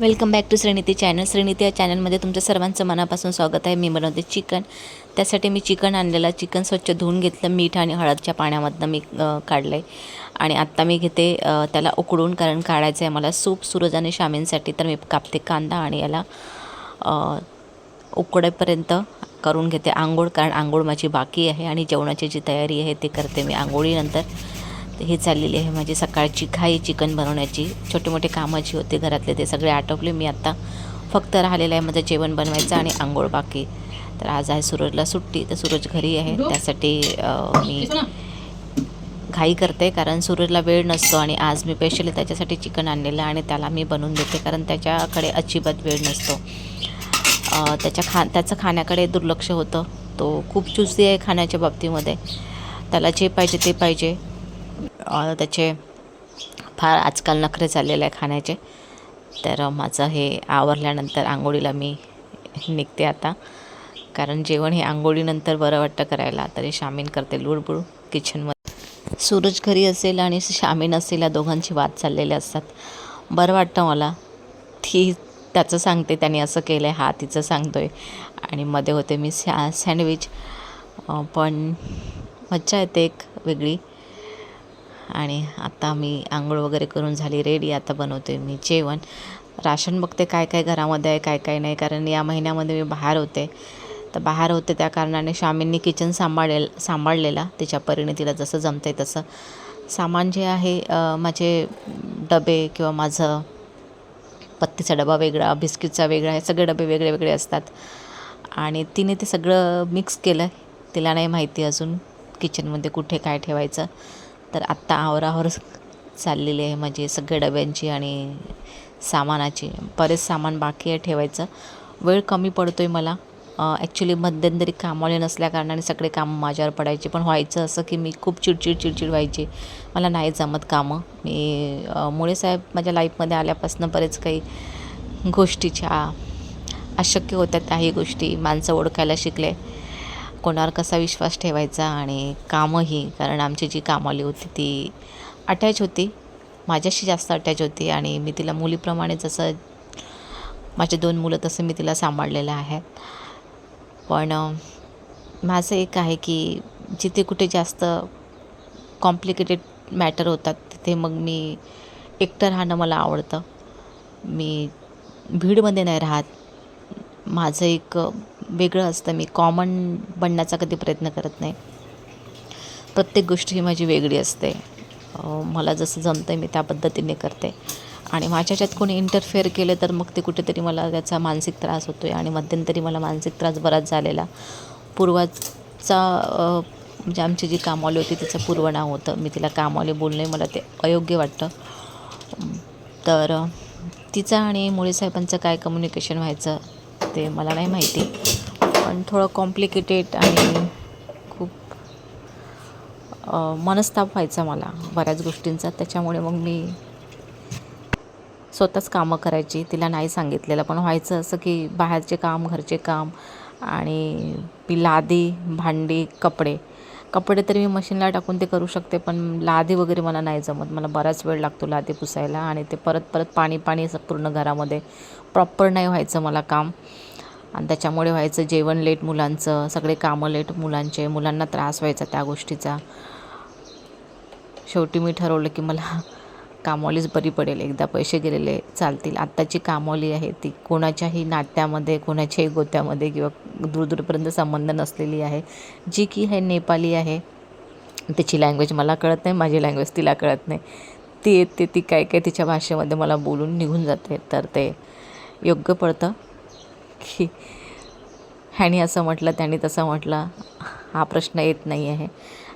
Welcome back to Shriniti channel. Shriniti या चॅनलमध्ये तुमच्या सर्वांचं मनापासून स्वागत आहे. मी बनवते चिकन. त्यासाठी मी चिकन आणलेलं. चिकन स्वच्छ धुवून घेतलं. मीठ आणि हळदच्या पाण्यामधनं मी काढलं आहे आणि आत्ता मी घेते त्याला उकडून कारण काढायचं आहे मला सूप. सूरज आणि शामींसाठी तर मी कापते कांदा आणि याला उकडेपर्यंत करून घेते. आंघोळ कारण आंघोळ माझी बाकी आहे आणि जेवणाची जी तयारी आहे ते करते मी आंघोळीनंतर. ही चाललेली आहे माझी सकाळची घाई चिकन बनवण्याची. छोटे मोठे कामं जी होते घरातले ते सगळे आटोपले. मी आत्ता फक्त राहिलेलं आहे माझं जेवण बनवायचं आणि आंघोळ बाकी. तर आज आहे सूरजला सुट्टी तर सूरज घरी आहे. त्यासाठी मी घाई करते कारण सूरजला वेळ नसतो आणि आज मी स्पेशली त्याच्यासाठी चिकन आणलेलं आणि त्याला मी बनवून देते कारण त्याच्याकडे अजिबात वेळ नसतो. त्याच्या खा त्याचं खाण्याकडे दुर्लक्ष होतं. तो खूप चुसी आहे खाण्याच्या बाबतीमध्ये. त्याला जे पाहिजे ते पाहिजे. त्याचे फार आजकाल नखरे चाललेले आहे खाण्याचे. तर माझं हे आवरल्यानंतर आंघोळीला मी निघते आता. कारण जेवण हे आंघोळीनंतर बरं वाटतं करायला. तरी शामीन करते लुडबुड किचनमध्ये. सूरज घरी असेल आणि शामीन असेल या दोघांची वाद चाललेले असतात. बरं वाटतं मला. ती त्याचं सांगते त्याने असं केलं आहे हा तिचं सांगतो आहे आणि मध्ये होते मी सॅ सँडविच पण मज्जा येते एक वेगळी. आणि आता मी आंघोळ वगैरे करून झाली रेडी आता बनवते मी जेवण. राशन बघते काय काय घरामध्ये आहे काय काय नाही कारण या महिन्यामध्ये मी बाहेर होते. तर बाहेर होते त्या कारणाने स्वामींनी किचन सांभाळेल सांभाळलेला तिच्या परीने तिला जसं जमतं आहे तसं. सामान जे आहे माझे डबे किंवा माझं पत्तीचा डबा वेगळा बिस्किटचा वेगळा हे सगळे डबे वेगळे वेगळे असतात. आणि तिने ते सगळं मिक्स केलं. तिला नाही माहिती अजून किचनमध्ये कुठे काय ठेवायचं. तर आत्ता आवरावर चाललेली आहे म्हणजे सगळ्या डब्यांची आणि सामानाची. बरेच सामान बाकी आहे ठेवायचं. वेळ कमी पडतो आहे मला ॲक्च्युली मध्यंतरी कामवाले नसल्याकारणाने सगळे कामं माझ्यावर पडायचे. पण व्हायचं असं की मी खूप चिडचिड चिडचिड व्हायची. मला नाही जमत कामं. मी मुळे साहेब माझ्या लाईफमध्ये आल्यापासून बरेच काही गोष्टीच्या अशक्य होत्या. त्याही गोष्टी माणसं ओळखायला शिकले. कोणावर कसा विश्वास ठेवायचा आणि कामंही कारण आमची जी कामवाली होती ती अटॅच होती. माझ्याशी जास्त अटॅच होती आणि मी तिला मुलीप्रमाणे जसं माझे दोन मुलं तसं मी तिला सांभाळलेलं आहे. पण माझं एक आहे की जिथे कुठे जास्त कॉम्प्लिकेटेड मॅटर होतात तिथे मग मी एकटं राहणं मला आवडतं. मी भीडमध्ये नाही राहत. माझं एक वेगळं असतं. मी कॉमन बनण्याचा कधी प्रयत्न करत नाही. प्रत्येक गोष्ट ही माझी वेगळी असते. मला जसं जमतं आहे मी त्या पद्धतीने करते. आणि माझ्या कोणी इंटरफेअर केलं तर मग ते कुठेतरी मला त्याचा मानसिक त्रास होतो आहे आणि मध्यंतरी मला मानसिक त्रास बराच झालेला. पूर्वाचा म्हणजे आमची जी कामवाली होती तिचं पूर्व नाव होतं. मी तिला कामवाली बोलणे मला ते अयोग्य वाटतं. तर तिचं आणि मुळे साहेबांचं काय कम्युनिकेशन व्हायचं ते मला नाही माहिती. पण थोडं कॉम्प्लिकेटेड आणि खूप मनस्ताप व्हायचा मला बऱ्याच गोष्टींचा. त्याच्यामुळे मग मी स्वतःच कामं करायची. तिला नाही सांगितलेलं. पण व्हायचं असं की बाहेरचे काम घरचे काम आणि लादी भांडी कपडे कपडे तरी मी मशीनला टाकून ते करू शकते पण लादी वगैरे मला नाही जमत. मला बराच वेळ लागतो लादी पुसायला आणि ते परत परत पाणी पाणी असं पूर्ण घरामध्ये प्रॉपर नाही व्हायचं मला काम. आणि त्याच्यामुळे व्हायचं जेवण लेट मुलांचं सगळे कामं लेट मुलांचे मुलांना त्रास व्हायचा त्या गोष्टीचा. शेवटी मी ठरवलं की मला कामवालीच बरी पडेल. एकदा पैसे गेलेले चालतील. आत्ताची कामवाली आहे ती कोणाच्याही नात्यामध्ये कोणाच्याही गोत्यामध्ये किंवा दूरदूरपर्यंत संबंध नसलेली आहे. जी की हे नेपाली आहे. तिची लँग्वेज मला कळत नाही माझी लँग्वेज तिला कळत नाही. ती येते ती काय काय तिच्या भाषेमध्ये मला बोलून निघून जाते. तर ते योग्य पडतं की ह्यानी असं म्हटलं त्याने तसं म्हटलं. हा प्रश्न येत नाही आहे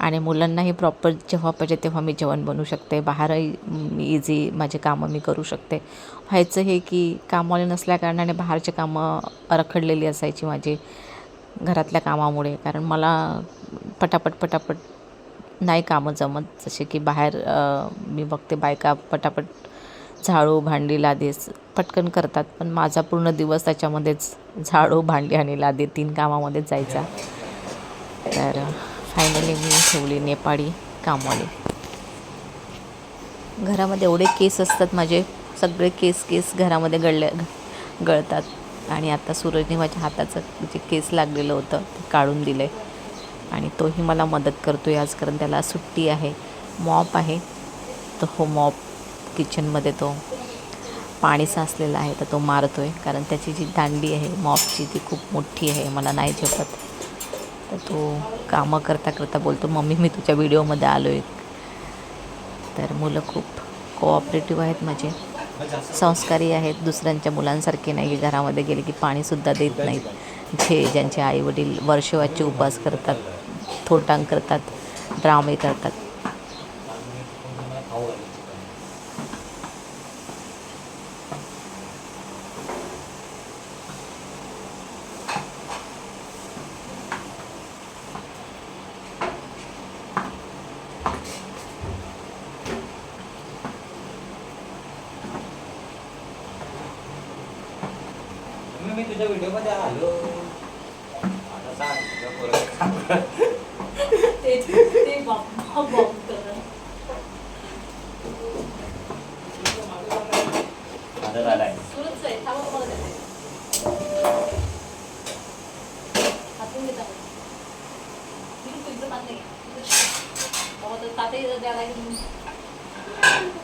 आणि मुलांनाही प्रॉपर जेव्हा पाहिजे तेव्हा मी जेवण बनवू शकते. बाहेरही मी इझी माझे कामं मी करू शकते. व्हायचं हे की कामवाले नसल्याकारणाने बाहेरचे कामं रखडलेली असायची माझी घरातल्या कामामुळे. कारण मला पटापट पटापट नाही कामं जमत. जसे की बाहेर मी बघते बायका पटापट झाडू भांडी लादी पटकन करतात. पण माझा पूर्ण दिवस त्याच्यामध्येच झाडू भांडी आणि लादी तीन कामामध्येच जायचा. तर फायनली मी ठेवली नेपाळी कामवाली. घरामध्ये एवढे केस असतात माझे सगळे केस केस घरामध्ये गळले गळतात. आणि आता सूरजने माझ्या हाताचं जे केस लागलेलं होतं ते काढून दिलं आणि तोही मला मदत करतो आहे आज कारण त्याला सुट्टी आहे. मॉप आहे. तर हो मॉप किचनमध्ये तो पाणी साचलेलं आहे तर तो मारतो आहे कारण त्याची जी दांडी आहे मॉपची ती खूप मोठी आहे मला नाही झेपत. तर तो कामं करता करता बोलतो मम्मी मी तुझ्या व्हिडिओमध्ये आलो आहे तर मुलं खूप कोऑपरेटिव्ह आहेत माझे. संस्कारी आहेत दुसऱ्यांच्या मुलांसारखे नाही की घरामध्ये गेले की पाणीसुद्धा देत नाहीत. जे ज्यांचे आईवडील वर्षवाचे उपवास करतात थोटांग करतात ड्रामे करतात. मी तुझ्या व्हिडिओमध्ये आलो आता सांग तुझ्या पोराला आता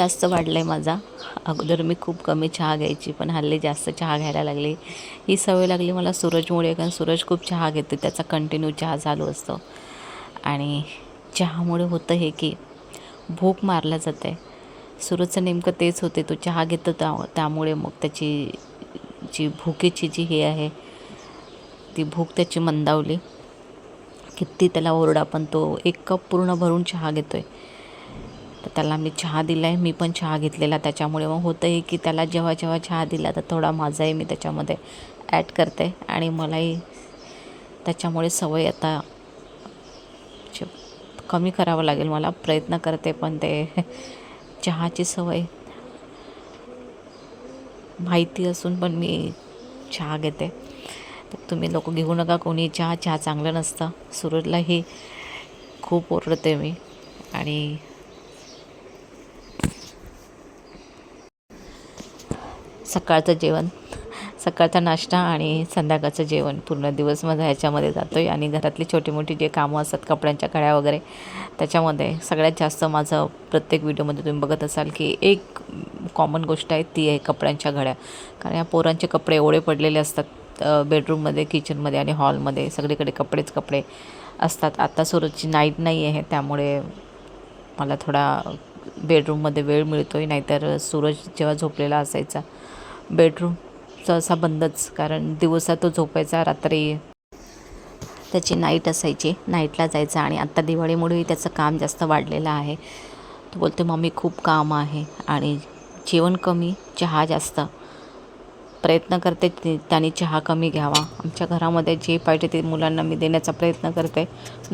जास्त वाढला आहे माझा. अगोदर मी खूप कमी चहा घ्यायची पण हल्ली जास्त चहा घ्यायला लागली. ही सवय लागली मला सूरजमुळे कारण सूरज खूप चहा घेतो त्याचा कंटिन्यू चहा चालू असतो. आणि चहामुळे होतं हे की भूक मारल्या जाते. सूरजचं नेमकं तेच होते तो चहा घेतो त्या त्यामुळे मग त्याची जी भुकेची जी हे आहे ती भूक त्याची मंदावली. किती त्याला ओरडा पण तो एक कप पूर्ण भरून चहा घेतो आहे तर त्याला मी चहा दिला आहे मी पण चहा घेतलेला त्याच्यामुळे. मग होतं आहे की त्याला जेव्हा जेव्हा चहा दिला तर थोडा माझाही मी त्याच्यामध्ये ॲड करते. आणि मलाही त्याच्यामुळे सवय आता कमी करावं लागेल. मला प्रयत्न करते पण ते चहाची सवय माहिती असून पण मी चहा घेते. तर तुम्ही लोक घेऊ नका. कोणी चहा चहा चांगलं नसतं. सूरजलाही खूप ओरडते मी. आणि सकाळचं जेवण. सकाळचा नाश्ता आणि संध्याकाळचं जेवण. पूर्ण दिवस माझा ह्याच्यामध्ये जातो आहे आणि घरातली छोटी मोठी जे कामं असतात कपड्यांच्या कळ्या वगैरे त्याच्यामध्ये सगळ्यात जास्त माझं प्रत्येक व्हिडिओमध्ये तुम्ही बघत असाल की एक कॉमन गोष्ट आहे ती आहे कपड्यांच्या घड्या. कारण या पोरांचे कपडे एवढे पडलेले असतात बेडरूममध्ये किचनमध्ये आणि हॉलमध्ये सगळीकडे कपडेच कपडे असतात. आत्ता सूरजची नाईट नाही आहे त्यामुळे मला थोडा बेडरूममध्ये वेळ मिळतो आहे नाहीतर सूरज जेव्हा झोपलेला असायचा बेडरूमचा असा बंदच कारण दिवसा तो झोपायचा रात्री त्याची नाईट असायची. नाईटला जायचा आणि आत्ता दिवाळीमुळेही त्याचं काम जास्त वाढलेलं आहे. तो बोलते मम्मी खूप काम आहे आणि जेवण कमी चहा जास्त. प्रयत्न करते ते- त्याने चहा कमी घ्यावा. आमच्या घरामध्ये जे पाहिजे ते मुलांना मी देण्याचा प्रयत्न करते.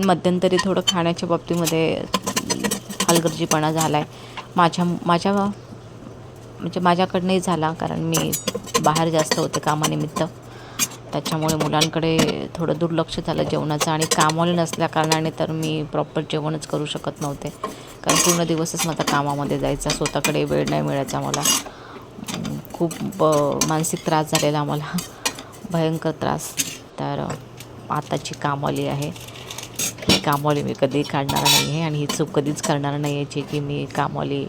मध्यंतरी थोडं खाण्याच्या बाबतीमध्ये हलगर्जीपणा झाला आहे माझ्या माझ्या म्हणजे माझ्याकडनंही झाला कारण मी बाहेर जास्त होते कामानिमित्त. त्याच्यामुळे मुलांकडे थोडं दुर्लक्ष झालं जेवणाचं आणि कामवाले नसल्या कारणाने तर मी प्रॉपर जेवणच करू शकत नव्हते. कारण पूर्ण दिवसच माझा कामामध्ये जायचा स्वतःकडे वेळ नाही मिळायचा मला. खूप मानसिक त्रास झालेला मला. भयंकर त्रास. तर आताची कामवाली आहे. ही कामवाली मी कधी काढणार नाही आहे आणि ही चूक कधीच करणार नाही आहे जी की मी कामवाली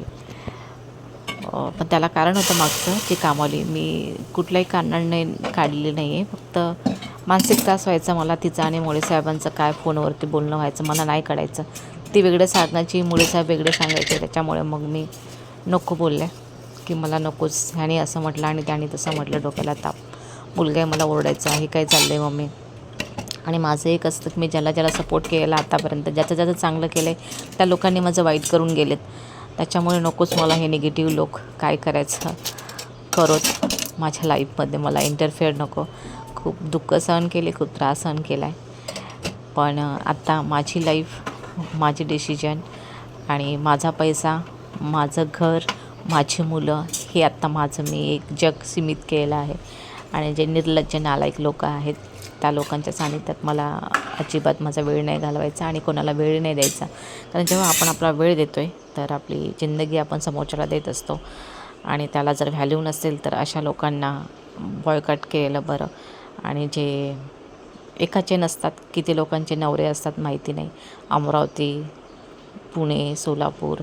पण त्याला कारण होतं मागचं की कामवाली मी कुठल्याही कारणाने काढलेली नाही आहे फक्त मानसिक त्रास व्हायचा मला तिचा आणि मुळे साहेबांचं काय फोनवरती बोलणं व्हायचं मला नाही काढायचं ती वेगळं सांगायची मुळेसाहेब वेगळे सांगायचे त्याच्यामुळे मग मी नको बोलले की मला नकोच ह्याने असं म्हटलं आणि त्याने तसं म्हटलं डोक्याला ताप. मुलगा मला ओरडायचा हे काय चाललं आहे मम्मी? आणि माझं एक असतं की मी ज्याला ज्याला सपोर्ट केलेला आतापर्यंत ज्याचं ज्याचं चांगलं केलं आहे त्या लोकांनी माझं वाईट करून गेलेत. त्याच्यामुळे नकोच मला हे निगेटिव्ह लोक काय करायचं करोत. माझ्या लाईफमध्ये मला इंटरफेअर नको. खूप दुःख सहन केले खूप त्रास सहन केला आहे पण आत्ता माझी लाईफ माझे डिसिजन आणि माझा पैसा माझं घर माझी मुलं हे आत्ता माझं मी एक जग सीमित केलं आहे. आणि जे निर्लज्ज नालायक लोक आहेत त्या लोकांच्या सानिध्यात मला अजिबात माझा वेळ नाही घालवायचा आणि कोणाला वेळ नाही द्यायचा. कारण जेव्हा आपण आपला वेळ देतो आहे तर आपली जिंदगी आपण समोरच्याला देत असतो. आणि त्याला जर व्हॅल्यू नसेल तर अशा लोकांना बॉयकट केलं बरं. आणि जे एकाचे नसतात किती लोकांचे नवरे असतात माहिती नाही. अमरावती पुणे सोलापूर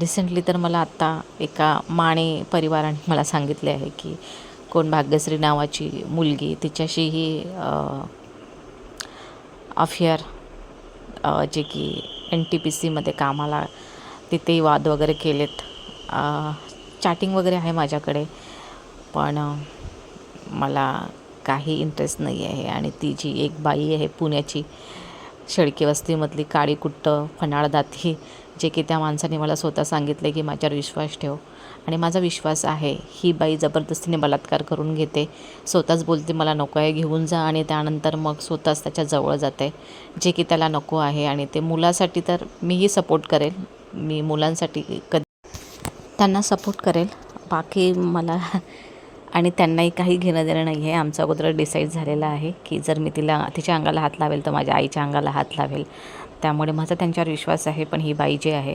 रिसेंटली तर मला आत्ता एका माने परिवाराने मला सांगितले आहे की कोण भाग्यश्री नावाची मुलगी तिच्याशीही अफेअर जे की एन टी पी सीमध्ये कामाला तिथेही वाद वगैरे केलेत. चॅटिंग वगैरे आहे माझ्याकडे पण मला काही इंटरेस्ट नाही आहे आणि ती जी एक बाई आहे पुण्याची शेळके वस्तीमधली काळी कुट्ट जे की त्या माणसाने मला स्वतः सांगितले की माझ्यावर विश्वास ठेव. आणि माझा विश्वास आहे ही बाई जबरदस्तीने बलात्कार करून घेते. स्वतःच बोलते मला नको आहे घेऊन जा. आणि त्यानंतर मग स्वतःच त्याच्याजवळ जाते जे की त्याला नको आहे. आणि ते मुलासाठी तर मीही सपोर्ट करेल. मी मुलांसाठी कधी त्यांना सपोर्ट करेल. बाकी मला आणि त्यांनाही काही घेणं देणं नाही आहे आमचं अगोदर डिसाईड झालेलं आहे की जर मी तिला तिच्या अंगाला हात लावेल तर माझ्या आईच्या अंगाला हात लावेल. त्यामुळे माझा त्यांच्यावर विश्वास आहे पण ही बाई जी आहे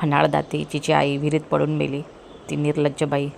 फनाळ दाती जिची आई विहिरीत पडून मेली ती निर्लज्ज बाई.